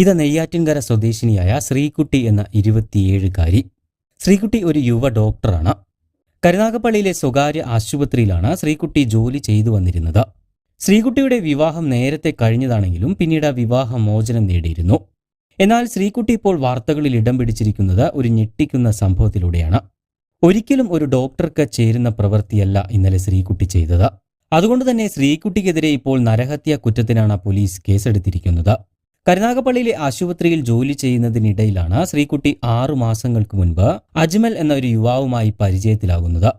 ഇത് നെയ്യാറ്റിൻകര സ്വദേശിനിയായ ശ്രീകുട്ടി എന്ന ഇരുപത്തിയേഴുകാരി. ശ്രീകുട്ടി ഒരു യുവ ഡോക്ടറാണ്. കരുനാഗപ്പള്ളിയിലെ സ്വകാര്യ ആശുപത്രിയിലാണ് ശ്രീകുട്ടി ജോലി ചെയ്തു വന്നിരുന്നത്. ശ്രീകുട്ടിയുടെ വിവാഹം നേരത്തെ കഴിഞ്ഞതാണെങ്കിലും പിന്നീട് വിവാഹ മോചനം നേടിയിരുന്നു. എന്നാൽ ശ്രീകുട്ടി ഇപ്പോൾ വാർത്തകളിൽ ഇടം പിടിച്ചിരിക്കുന്നത് ഒരു ഞെട്ടിക്കുന്ന സംഭവത്തിലൂടെയാണ്. ഒരിക്കലും ഒരു ഡോക്ടർക്ക് ചേരുന്ന പ്രവൃത്തിയല്ല ഇന്നലെ ശ്രീകുട്ടി ചെയ്തത്. അതുകൊണ്ട് തന്നെ ശ്രീകുട്ടിക്കെതിരെ ഇപ്പോൾ നരഹത്യ കുറ്റത്തിനാണ് പോലീസ് കേസെടുത്തിരിക്കുന്നത്. കരുനാഗപ്പള്ളിയിലെ ആശുപത്രിയിൽ ജോലി ചെയ്യുന്നതിനിടയിലാണ് ശ്രീകുട്ടി ആറു മാസങ്ങൾക്ക് മുൻപ് അജ്മൽ എന്ന ഒരു യുവാവുമായി പരിചയത്തിലാകുന്നത്.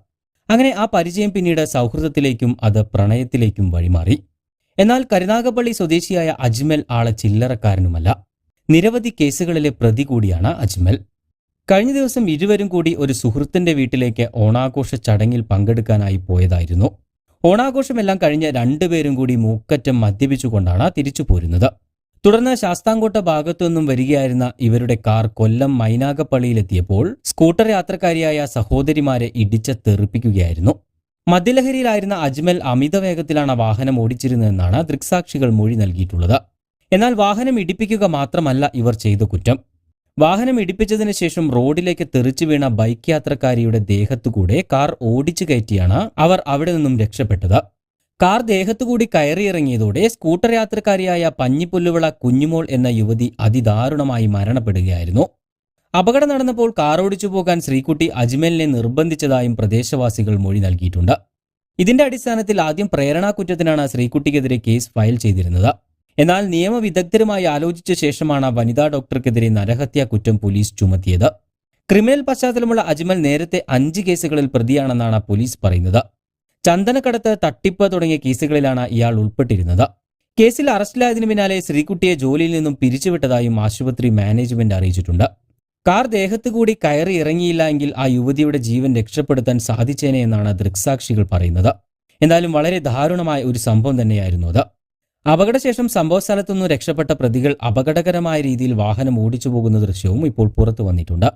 അങ്ങനെ ആ പരിചയം പിന്നീട് സൗഹൃദത്തിലേക്കും അത് പ്രണയത്തിലേക്കും വഴിമാറി. എന്നാൽ കരുനാഗപ്പള്ളി സ്വദേശിയായ അജ്മൽ ആളെ ചില്ലറക്കാരനുമല്ല. നിരവധി കേസുകളിലെ പ്രതി കൂടിയാണ് അജ്മൽ. കഴിഞ്ഞ ദിവസം ഇരുവരും കൂടി ഒരു സുഹൃത്തിന്റെ വീട്ടിലേക്ക് ഓണാഘോഷ ചടങ്ങിൽ പങ്കെടുക്കാനായി പോയതായിരുന്നു. ഓണാഘോഷമെല്ലാം കഴിഞ്ഞ് രണ്ടുപേരും കൂടി മൂക്കറ്റം മദ്യപിച്ചുകൊണ്ടാണ് തിരിച്ചു പോരുന്നത് തുടർന്ന് ശാസ്താംകോട്ട ഭാഗത്തു നിന്നും വരികയായിരുന്ന ഇവരുടെ കാർ കൊല്ലം മൈനാഗപ്പള്ളിയിലെത്തിയപ്പോൾ സ്കൂട്ടർ യാത്രക്കാരിയായ സഹോദരിമാരെ ഇടിച്ച് തെറിപ്പിക്കുകയായിരുന്നു. മദ്യലഹരിയിലായിരുന്ന അജ്മൽ അമിത വേഗത്തിലാണ് വാഹനം ഓടിച്ചിരുന്നതെന്നാണ് ദൃക്സാക്ഷികൾ മൊഴി നൽകിയിട്ടുള്ളത്. എന്നാൽ വാഹനം ഇടിപ്പിക്കുക മാത്രമല്ല ഇവർ ചെയ്ത കുറ്റം. വാഹനം ഇടിപ്പിച്ചതിന് ശേഷം റോഡിലേക്ക് തെറിച്ചു വീണ ബൈക്ക് യാത്രക്കാരിയുടെ ദേഹത്തുകൂടെ കാർ ഓടിച്ചു കയറ്റിയാണ് അവർ അവിടെ നിന്നും രക്ഷപ്പെട്ടത്. കാർ ദേഹത്തുകൂടി കയറിയിറങ്ങിയതോടെ സ്കൂട്ടർ യാത്രക്കാരിയായ പഞ്ഞിപ്പുല്ലുവിള കുഞ്ഞുമോൾ എന്ന യുവതി അതിദാരുണമായി മരണപ്പെടുകയായിരുന്നു. അപകടം നടന്നപ്പോൾ കാറോടിച്ചു പോകാൻ ശ്രീകുട്ടി അജ്മലിനെ നിർബന്ധിച്ചതായും പ്രദേശവാസികൾ മൊഴി നൽകിയിട്ടുണ്ട്. ഇതിന്റെ അടിസ്ഥാനത്തിൽ ആദ്യം പ്രേരണാകുറ്റത്തിനാണ് ശ്രീകുട്ടിക്കെതിരെ കേസ് ഫയൽ ചെയ്തിരുന്നത്. എന്നാൽ നിയമവിദഗ്ധരുമായി ആലോചിച്ച ശേഷമാണ് വനിതാ ഡോക്ടർക്കെതിരെ നരഹത്യാ കുറ്റം പോലീസ് ചുമത്തിയത്. ക്രിമിനൽ പശ്ചാത്തലമുള്ള അജ്മൽ നേരത്തെ അഞ്ച് കേസുകളിൽ പ്രതിയാണെന്നാണ് പോലീസ് പറയുന്നത്. ചന്ദനക്കടത്ത് തട്ടിപ്പ് തുടങ്ങിയ കേസുകളിലാണ് ഇയാൾ ഉൾപ്പെട്ടിരുന്നത്. കേസിൽ അറസ്റ്റിലായതിനു പിന്നാലെ ശ്രീകുട്ടിയെ ജോലിയിൽ നിന്നും പിരിച്ചുവിട്ടതായും ആശുപത്രി മാനേജ്മെന്റ് അറിയിച്ചിട്ടുണ്ട്. കാർ ദേഹത്ത് കൂടി കയറി ഇറങ്ങിയില്ല എങ്കിൽ ആ യുവതിയുടെ ജീവൻ രക്ഷപ്പെടുത്താൻ സാധിച്ചേനെ എന്നാണ് ദൃക്സാക്ഷികൾ പറയുന്നത്. എന്നാലും വളരെ ദാരുണമായ ഒരു സംഭവം തന്നെയായിരുന്നു അത്. അപകടശേഷം സംഭവസ്ഥലത്തുനിന്ന് രക്ഷപ്പെട്ട പ്രതികൾ അപകടകരമായ രീതിയിൽ വാഹനം ഓടിച്ചു പോകുന്ന ദൃശ്യവും ഇപ്പോൾ പുറത്തു വന്നിട്ടുണ്ട്.